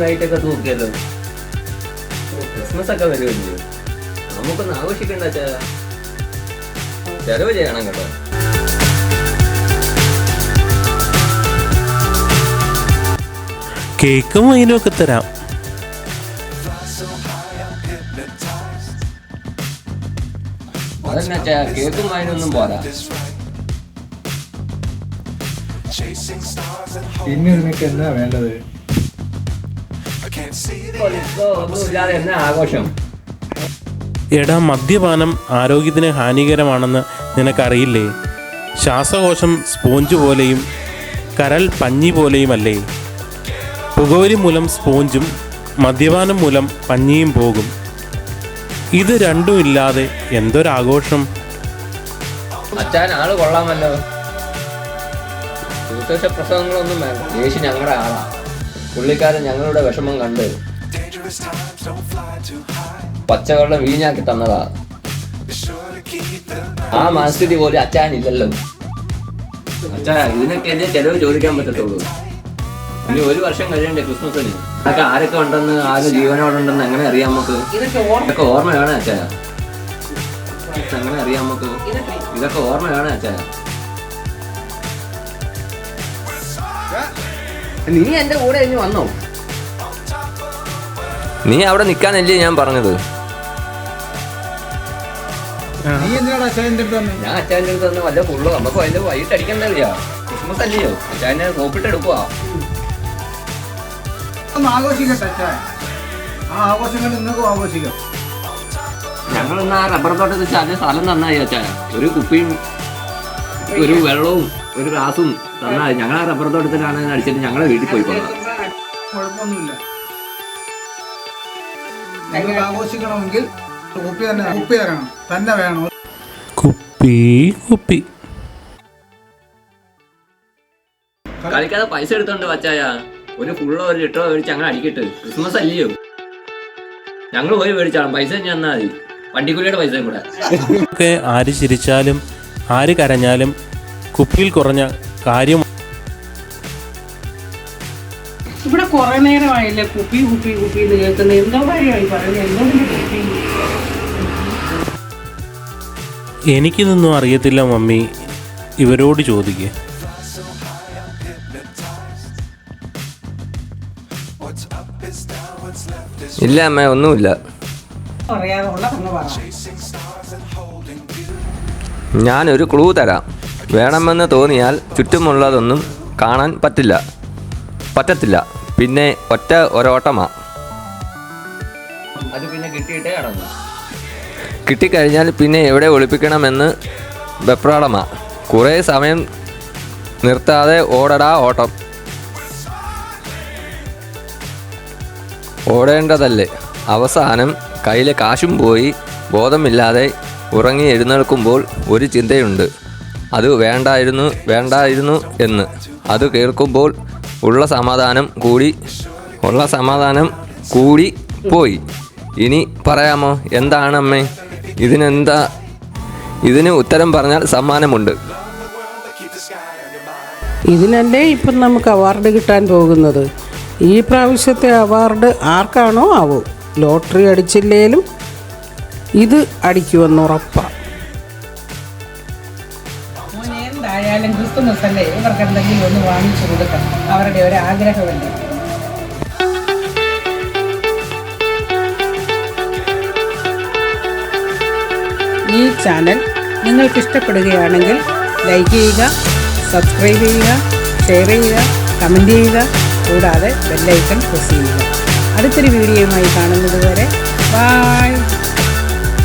ലൈറ്റൊക്കെ തൂക്കിയല്ലോ. ക്രിസ്മസ് ഒക്കെ വരുമല്ലോ? നമുക്കൊന്ന് ആഘോഷിക്കണ്ട ചായ. ചെലവ് ചെയ്യണം കേട്ടോ. കേക്കും വൈനും ഒക്കെ തരാം. അതന്നെ അച്ഛാ കേക്കും വായനൊന്നും പോരാ. പിന്നെ നിനക്ക് എന്നാ വേണ്ടത്? എടാ മദ്യപാനം ആരോഗ്യത്തിന് ഹാനികരമാണെന്ന് നിനക്കറിയില്ലേ? ശ്വാസകോശം സ്പോഞ്ച് പോലെയും കരൽ പഞ്ഞി പോലെയുമല്ലേ? പുകവലി മൂലം സ്പോഞ്ചും മദ്യപാനം മൂലം പഞ്ഞിയും പോകും. ഇത് രണ്ടും ഇല്ലാതെ എന്തൊരാഘോഷം? അച്ഛൻ കൊള്ളാമല്ലോ. പ്രസംഗങ്ങളൊന്നും വേണ്ട. ഞങ്ങളുടെ ആളാ. പുള്ളിക്കാരൻ ഞങ്ങളുടെ വിഷമം കണ്ട് പച്ചവെള്ളം വീഞ്ഞാക്കി തന്നതാ. ആ മനസ്ഥിതി പോലെ അച്ഛനില്ലല്ലോ അച്ഛാ ഇതിനൊക്കെ എന്നെ ചെലവ് ചോദിക്കാൻ പറ്റത്തുള്ളൂ. ഇനി ഒരു വർഷം കഴിയണ്ടേ ക്രിസ്മസിന്? അതൊക്കെ ആരൊക്കെ ഉണ്ടെന്ന് ആര് ജീവനോടുണ്ടെന്ന് അങ്ങനെ അറിയാം നമുക്ക്? ഇതൊക്കെ ഓർമ്മ വേണേ അച്ഛാ. എങ്ങനെ അറിയാം നമുക്ക്? ഇതൊക്കെ ഓർമ്മ വേണേ അച്ഛാ. നീ എന്റെ കൂടെ ഇനി വന്നോ? നീ അവിടെ നിക്കാനല്ലേ ഞാൻ പറഞ്ഞത്. നീ എന്തിനാണ് അച്ഛന്റെ അടുത്ത് ഞാൻ അച്ഛന്റെ അടുത്ത് തന്നെ വല്ല പുള്ളു? നമുക്ക് അതിന്റെ വൈകിട്ട് അടിക്കണ്ടല്ലോ? ക്രിസ്മസ് അല്ലയോ? അച്ഛനെ നോക്കിട്ട് എടുക്കുക ഒന്ന് ആഘോഷിക്കട്ടെ ആ ആഘോഷങ്ങൾ നിങ്ങൾക്കും ആഘോഷിക്കാം. ഞങ്ങൾ ഇന്ന് ആ റബ്ബർ തോട്ടത്തിൽ സ്ഥലം തന്നായി അച്ഛാ ഒരു കുപ്പിയും ഒരു വെള്ളവും. ഒരു ഗ്ലാസും തന്നാൽ ഞങ്ങൾ ആ റബ്ബർ തോട്ടത്തിലാണ് അടിച്ചിട്ട് ഞങ്ങളെ വീട്ടിൽ പോയി കൊള്ളാം കുഴപ്പമൊന്നുമില്ല. നിങ്ങൾക്ക് ആഘോഷിക്കണമെങ്കിൽ കുപ്പി തന്നെ കുപ്പി തരണം. തന്നെ വേണം. കുപ്പി കുപ്പി. കളിക്കാതെ പൈസ എടുത്തോണ്ട് വച്ചായ ഒരു ഫുള്ളോ ഒരു ലിറ്ററോ മേടിച്ച് അങ്ങനെ അടിക്കട്ട് ക്രിസ്മസ് അല്ലയോ? ഞങ്ങൾ പോയി മേടിച്ചാണ് പൈസ ഞാൻ തന്നാ മതി. വണ്ടിക്കൂലിയുടെ പൈസയും കൂടെ. ആര് ചിരിച്ചാലും ആര് കരഞ്ഞാലും കുപ്പിയിൽ കുറഞ്ഞ കാര്യം ഇവിടെ കുറെ നേരമായില്ലേ കുപ്പി കുപ്പി കുപ്പി എന്ന് കേൾക്കുന്നത്? എന്തോ കാര്യമായി പറയുന്നത്? എന്തോ കുപ്പി? എനിക്കിതൊന്നും അറിയത്തില്ല മമ്മി. ഇവരോട് ചോദിക്കേ. ഇല്ല അമ്മ ഒന്നുമില്ല. ഞാനൊരു ക്ലൂ തരാം. വേണമെന്ന് തോന്നിയാൽ ചുറ്റുമുള്ളതൊന്നും കാണാൻ പറ്റില്ല. പറ്റത്തില്ല. പിന്നെ ഒറ്റ ഒരോട്ടമാ. അത് പിന്നെ കിട്ടിയിട്ടേ കടന്നു കിട്ടിക്കഴിഞ്ഞാൽ പിന്നെ എവിടെ ഒളിപ്പിക്കണമെന്ന് വെപ്രാളമാ. കുറേ സമയം നിർത്താതെ ഓടടാ ഓട്ടം. ഓടേണ്ടതല്ലേ. അവസാനം കയ്യിലെ കാശും പോയി ബോധമില്ലാതെ ഉറങ്ങി എഴുന്നേൽക്കുമ്പോൾ ഒരു ചിന്തയുണ്ട്. അത് വേണ്ടായിരുന്നു വേണ്ടായിരുന്നു എന്ന്. അത് കേൾക്കുമ്പോൾ ഉള്ള സമാധാനം കൂടി ഉള്ള സമാധാനം കൂടി പോയി. ഇനി പറയാമോ എന്താണ് അമ്മേ ഇതിനെന്താ? ഇതിന് ഉത്തരം പറഞ്ഞാൽ സമ്മാനമുണ്ട്. ഇതിനല്ലേ ഇപ്പം നമുക്ക് അവാർഡ് കിട്ടാൻ പോകുന്നത്? ഈ പ്രാവശ്യത്തെ അവാർഡ് ആർക്കാണോ ആവോ? ലോട്ടറി അടിച്ചില്ലേലും ഇത് അടിക്കുമെന്ന് ക്രിസ്തുമസ് അല്ലേ ഇവർക്ക് എന്തെങ്കിലും ഒന്ന് വാങ്ങിച്ചു കൊടുക്കാം അവരുടെ ഒരു ആഗ്രഹമല്ലേ? ഈ ചാനൽ നിങ്ങൾക്ക് ഇഷ്ടപ്പെടുകയാണെങ്കിൽ ലൈക്ക് ചെയ്യുക സബ്സ്ക്രൈബ് ചെയ്യുക ഷെയർ ചെയ്യുക കമന്റ് ചെയ്യുക കൂടാതെ ബെല്ലൈക്കൺ പ്രസ് ചെയ്യുക. അടുത്തൊരു വീഡിയോയുമായി കാണുന്നത് വരെ ബായ്